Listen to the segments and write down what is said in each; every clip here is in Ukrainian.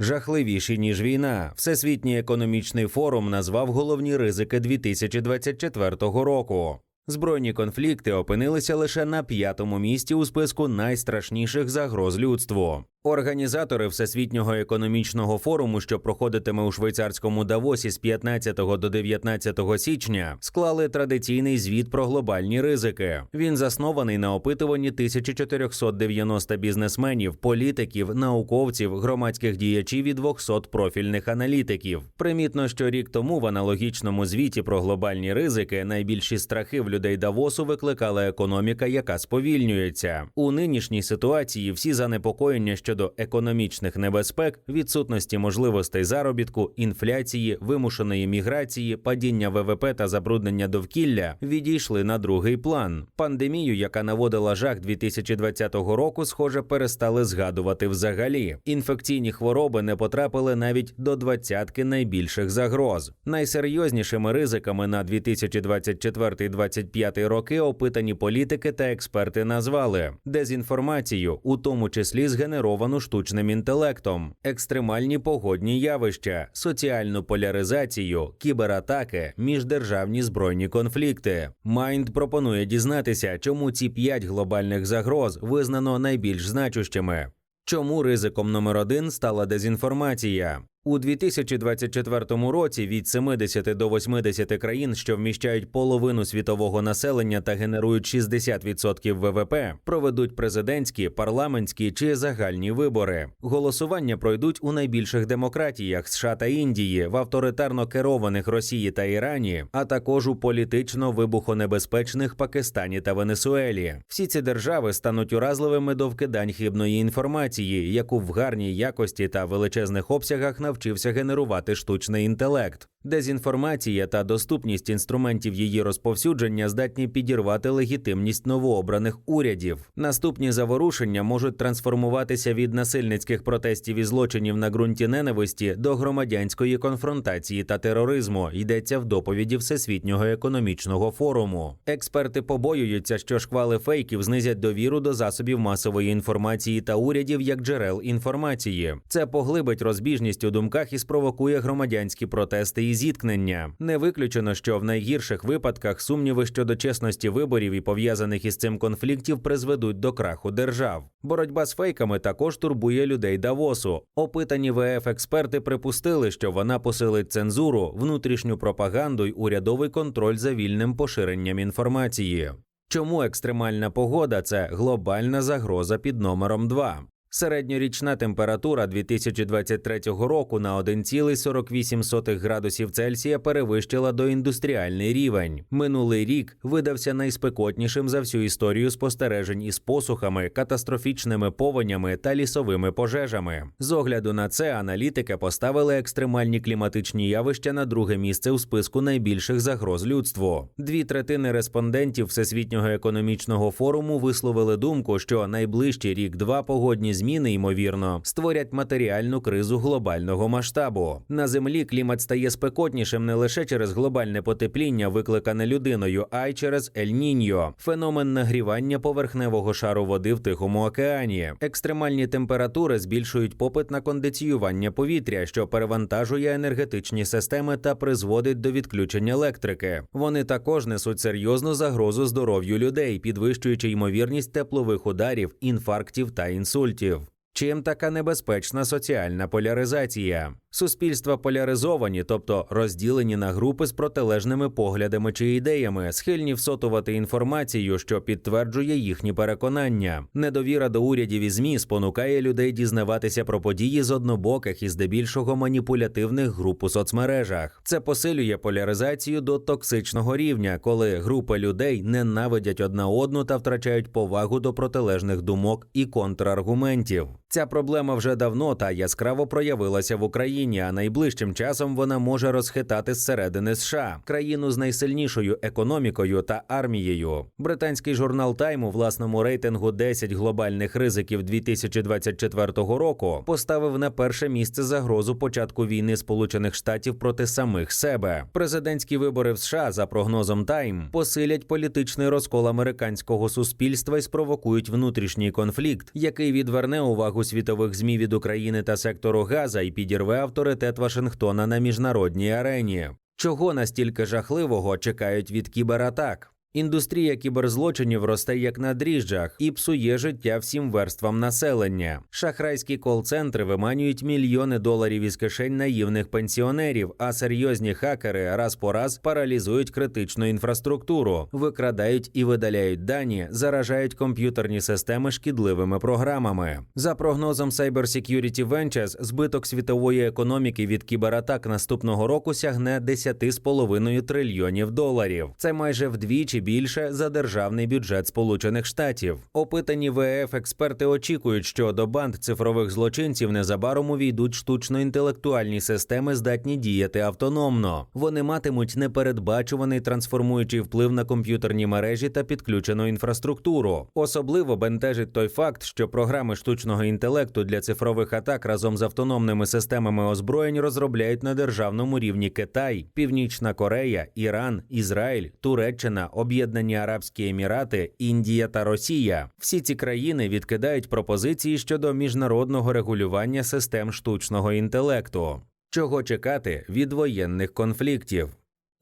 Жахливіші ніж війна. Всесвітній економічний форум назвав головні ризики 2024 року. Збройні конфлікти опинилися лише на п'ятому місці у списку найстрашніших загроз людству. Організатори Всесвітнього економічного форуму, що проходитиме у швейцарському Давосі з 15 до 19 січня, склали традиційний звіт про глобальні ризики. Він заснований на опитуванні 1490 бізнесменів, політиків, науковців, громадських діячів і 200 профільних аналітиків. Примітно, що рік тому в аналогічному звіті про глобальні ризики найбільші страхи в людей Давосу викликала економіка, яка сповільнюється. У нинішній ситуації всі занепокоєння щодо економічних небезпек, відсутності можливостей заробітку, інфляції, вимушеної міграції, падіння ВВП та забруднення довкілля відійшли на другий план. Пандемію, яка наводила жах 2020 року, схоже, перестали згадувати взагалі. Інфекційні хвороби не потрапили навіть до двадцятки найбільших загроз. Найсерйознішими ризиками на 2024-2025 роки опитані політики та експерти назвали дезінформацію, у тому числі згенеровану штучним інтелектом, екстремальні погодні явища, соціальну поляризацію, кібератаки, міждержавні збройні конфлікти. Майнд пропонує дізнатися, чому ці п'ять глобальних загроз визнано найбільш значущими. Чому ризиком номер один стала дезінформація? У 2024 році від 70 до 80 країн, що вміщають половину світового населення та генерують 60% ВВП, проведуть президентські, парламентські чи загальні вибори. Голосування пройдуть у найбільших демократіях США та Індії, в авторитарно керованих Росії та Ірані, а також у політично вибухонебезпечних Пакистані та Венесуелі. Всі ці держави стануть уразливими до вкидань хибної інформації, яку в гарній якості та величезних обсягах навчився генерувати штучний інтелект. Дезінформація та доступність інструментів її розповсюдження здатні підірвати легітимність новообраних урядів. Наступні заворушення можуть трансформуватися від насильницьких протестів і злочинів на ґрунті ненависті до громадянської конфронтації та тероризму. Йдеться в доповіді Всесвітнього економічного форуму. Експерти побоюються, що шквали фейків знизять довіру до засобів масової інформації та урядів як джерел інформації. Це поглибить розбіжність у думках і спровокує громадянські протести і зіткнення. Не виключено, що в найгірших випадках сумніви щодо чесності виборів і пов'язаних із цим конфліктів призведуть до краху держав. Боротьба з фейками також турбує людей Давосу. Опитані ВФ експерти припустили, що вона посилить цензуру, внутрішню пропаганду й урядовий контроль за вільним поширенням інформації. Чому екстремальна погода це глобальна загроза під номером 2? Середньорічна температура 2023 року на 1,48 градусів Цельсія перевищила доіндустріальний рівень. Минулий рік видався найспекотнішим за всю історію спостережень із посухами, катастрофічними повенями та лісовими пожежами. З огляду на це аналітики поставили екстремальні кліматичні явища на друге місце у списку найбільших загроз людству. Дві третини респондентів Всесвітнього економічного форуму висловили думку, що найближчий рік-два погодні зміни, ймовірно, створять матеріальну кризу глобального масштабу. На землі клімат стає спекотнішим не лише через глобальне потепління, викликане людиною, а й через Ель-Ніньо – феномен нагрівання поверхневого шару води в Тихому океані. Екстремальні температури збільшують попит на кондиціювання повітря, що перевантажує енергетичні системи та призводить до відключення електрики. Вони також несуть серйозну загрозу здоров'ю людей, підвищуючи ймовірність теплових ударів, інфарктів та інсультів. Чим така небезпечна соціальна поляризація? Суспільства поляризовані, тобто розділені на групи з протилежними поглядами чи ідеями, схильні всотувати інформацію, що підтверджує їхні переконання. Недовіра до урядів і змі спонукає людей дізнаватися про події з однобоких і здебільшого маніпулятивних груп у соцмережах. Це посилює поляризацію до токсичного рівня, коли групи людей ненавидять одна одну та втрачають повагу до протилежних думок і контраргументів. Ця проблема вже давно та яскраво проявилася в Україні, а найближчим часом вона може розхитати зсередини США, країну з найсильнішою економікою та армією. Британський журнал Тайм у власному рейтингу 10 глобальних ризиків 2024 року поставив на перше місце загрозу початку війни Сполучених Штатів проти самих себе. Президентські вибори в США за прогнозом Тайм посилять політичний розкол американського суспільства і спровокують внутрішній конфлікт, який відверне увагу увагу світових змі від України та сектору Газа і підірве авторитет Вашингтона на міжнародній арені. Чого настільки жахливого чекають від кібератак? Індустрія кіберзлочинів росте як на дріжджах і псує життя всім верствам населення. Шахрайські кол-центри виманюють мільйони доларів із кишень наївних пенсіонерів, а серйозні хакери раз по раз паралізують критичну інфраструктуру, викрадають і видаляють дані, заражають комп'ютерні системи шкідливими програмами. За прогнозом Cyber Security Ventures, збиток світової економіки від кібератак наступного року сягне 10,5 трильйонів доларів. Це майже вдвічі більше за державний бюджет Сполучених Штатів. Опитані ВФ експерти очікують, що до банд цифрових злочинців незабаром увійдуть штучно-інтелектуальні системи, здатні діяти автономно. Вони матимуть непередбачуваний трансформуючий вплив на комп'ютерні мережі та підключену інфраструктуру. Особливо бентежить той факт, що програми штучного інтелекту для цифрових атак разом з автономними системами озброєнь розробляють на державному рівні Китай, Північна Корея, Іран, Ізраїль, Туреччина, Об'єднані Арабські Емірати, Індія та Росія. Всі ці країни відкидають пропозиції щодо міжнародного регулювання систем штучного інтелекту. Чого чекати від воєнних конфліктів?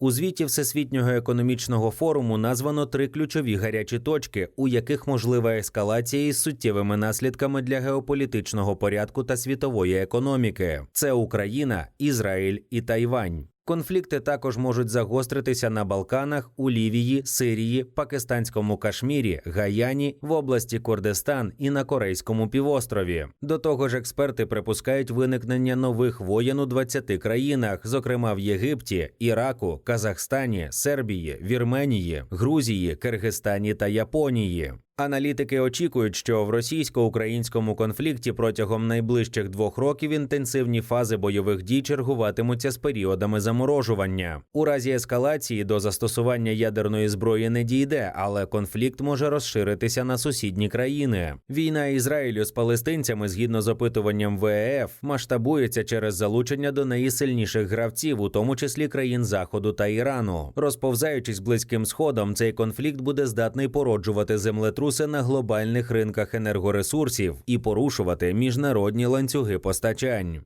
У звіті Всесвітнього економічного форуму названо три ключові гарячі точки, у яких можлива ескалація із суттєвими наслідками для геополітичного порядку та світової економіки: це Україна, Ізраїль і Тайвань. Конфлікти також можуть загостритися на Балканах, у Лівії, Сирії, Пакистанському Кашмірі, Гаяні, в області Курдистан і на Корейському півострові. До того ж, експерти припускають виникнення нових воєн у 20 країнах, зокрема в Єгипті, Іраку, Казахстані, Сербії, Вірменії, Грузії, Киргизстані та Японії. Аналітики очікують, що в російсько-українському конфлікті протягом найближчих двох років інтенсивні фази бойових дій чергуватимуться з періодами заморожування. У разі ескалації до застосування ядерної зброї не дійде, але конфлікт може розширитися на сусідні країни. Війна Ізраїлю з палестинцями, згідно з опитуванням ВЕФ, масштабується через залучення до неї сильніших гравців, у тому числі країн Заходу та Ірану. Розповзаючись близьким сходом, цей конфлікт буде здатний породжувати землетрус землетруси на глобальних ринках енергоресурсів і порушувати міжнародні ланцюги постачань.